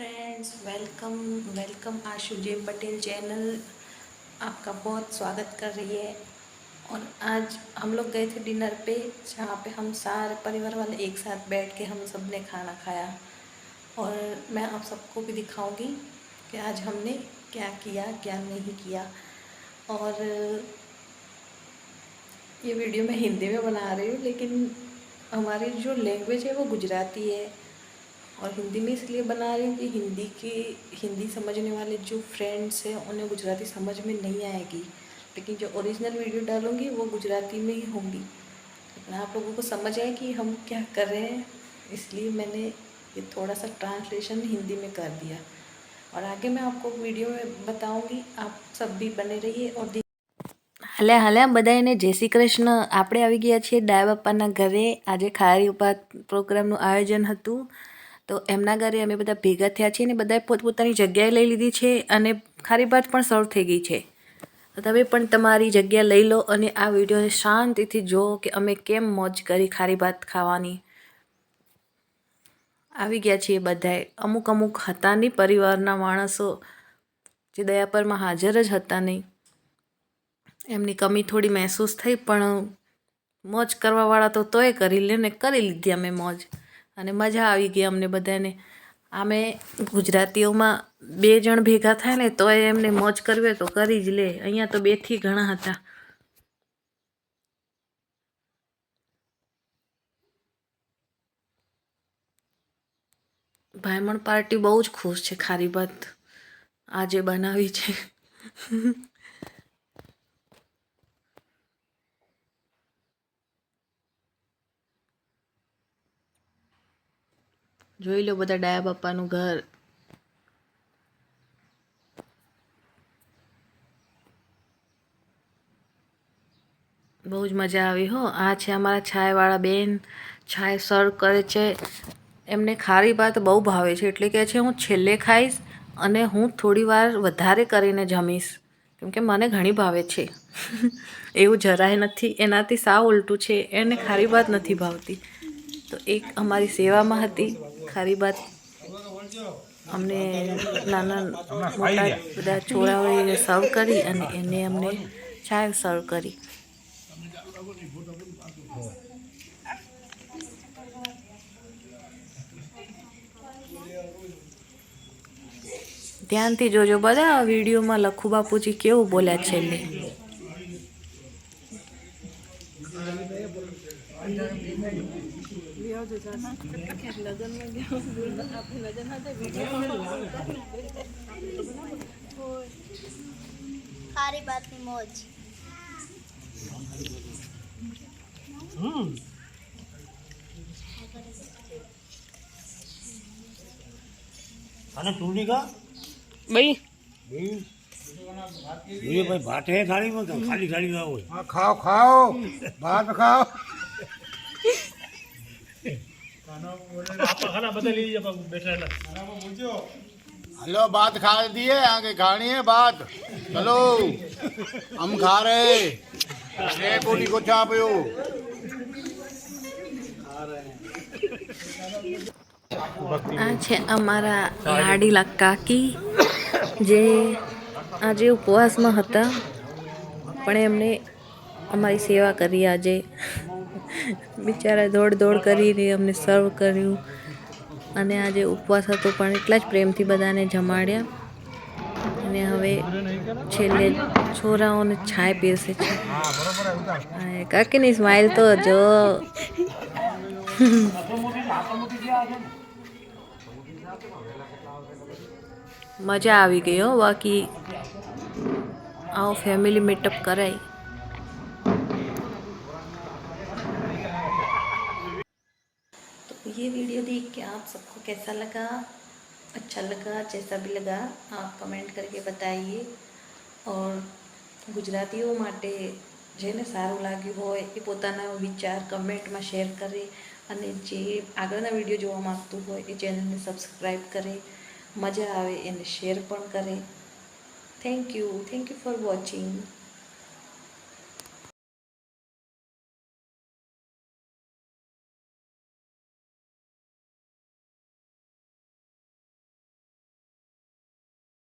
Friends welcome welcome Ashu J Patel channel आपका बहुत स्वागत कर रही है। और आज हम लोग गए थे डिनर पे, जहाँ पे हम सारे परिवार वाले एक साथ बैठ के हम सबने खाना खाया। और मैं आप सबको भी दिखाऊँगी कि आज हमने क्या किया, क्या नहीं किया। और ये वीडियो मैं हिंदी में बना रही हूँ, लेकिन हमारी जो लैंग्वेज है वो गुजराती है। और हिंदी में इसलिए बना रही हूँ कि हिंदी की हिंदी समझने वाले जो फ्रेंड्स हैं उन्हें गुजराती समझ में नहीं आएगी लेकिन जो ओरिजिनल वीडियो डालूँगी वो गुजराती में ही होंगी लेकिन आप लोगों को समझ आए कि हम क्या कर रहे हैं इसलिए मैंने ये थोड़ा सा ट्रांसलेशन हिंदी में कर दिया और आगे मैं आपको वीडियो में बताऊँगी आप सब भी बने रहिए और देख હાલે હાલે બધાને જય શ્રી કૃષ્ણ આપણે આવી ગયા છીએ ડાય બાપાના ઘરે આજે ખારી ઉપાત પ્રોગ્રામનું આયોજન હતું તો એમના ઘરે અમે બધા ભેગા થયા છીએ ને બધાએ પોતપોતાની જગ્યાએ લઈ લીધી છે અને ખારી ભાત પણ સર્વ થઈ ગઈ છે. તમે પણ તમારી જગ્યા લઈ લો અને આ વિડીયોને શાંતિથી જુઓ કે અમે કેમ મોજ કરી ખારી ભાત ખાવાની. આવી ગયા છીએ બધાએ. અમુક અમુક હતા નહીં પરિવારના માણસો જે દયાપરમાં હાજર જ હતા નહીં. એમની કમી થોડી મહેસૂસ થઈ પણ મોજ કરવાવાળા તો તોય કરી લે ને કરી લીધી અમે મોજ. અને મજા આવી ગઈ અમને બધાને. આમે ગુજરાતીઓમાં બે જણ ભેગા થાય ને તો એમને મોજ કરવી હોય તો કરી જ લે. અહીંયા તો બેથી ઘણા હતા. ભાઈમણ પાર્ટી બહુ જ ખુશ છે, ખારી ભાત આજે બનાવી છે. જોઈ લો બધા ડાયા બાપાનું ઘર. બહુ જ મજા આવી હો. આ છે અમારા છાયવાળા બેન. છાય સર્વ કરે છે. એમને ખારી ભાત બહુ ભાવે છે. એટલે કે છે, હું છેલ્લે ખાઈશ અને હું થોડી વાર વધારે કરીને જમીશ. કેમકે મને ઘણી ભાવે છે. એવું જરાય નથી. એનાથી સાવ ઉલટું છે. એને ખારી ભાત નથી ભાવતી. તો એક અમારી સેવામાં હતી. ખારી ભાત. અમને નાના મોટા બધા છોરાઓએ સર્વ કરી અને એને અમને ચાય સર્વ કરી. ધ્યાનથી જોજો બધા વિડીયોમાં લખુ બાપુજી કેવું બોલ્યા છેલ્લે ભાતની મોજ. અને ચૂંટણી કા? ભાઈ ભાઈ ભાત હે કે ખાલી થાળી ના હોય. ખાઓ ખાઓ. ભાત ખાઓ. हेलो बात खा दिए आगे खानी है बात चलो हम खा रहे ये कोटी को छापो આ છે અમારા લાડીલા કાકી જે આજે ઉપવાસમાં હતા પણ એમને અમારી સેવા કરી આજે બિચારા દોડ દોડ કરીને અમને સર્વ કર્યું. અને આજે ઉપવાસ હતો પણ એટલા જ પ્રેમથી બધાને જમાડ્યા. અને હવે છેલ્લે છોરાઓને છાય પીરસે છે. કાકીની સ્માઇલ તો જો. મજા આવી ગઈ હો, બાકી આવો ફેમિલી મીટઅપ કરાય. ये वीडियो देख के आप सबको कैसा लगा अच्छा लगा जैसा भी लगा आप कमेंट करके बताइए और ગુજરાતીઓ માટે જેને સારું લાગ્યું હોય એ પોતાના વિચાર કમેન્ટમાં શેર કરે અને જે આગળના વિડીયો જોવા માગતું હોય એ ચેનલને સબસ્ક્રાઈબ કરે મજા આવે એને શેર પણ કરે thank you thank you for watching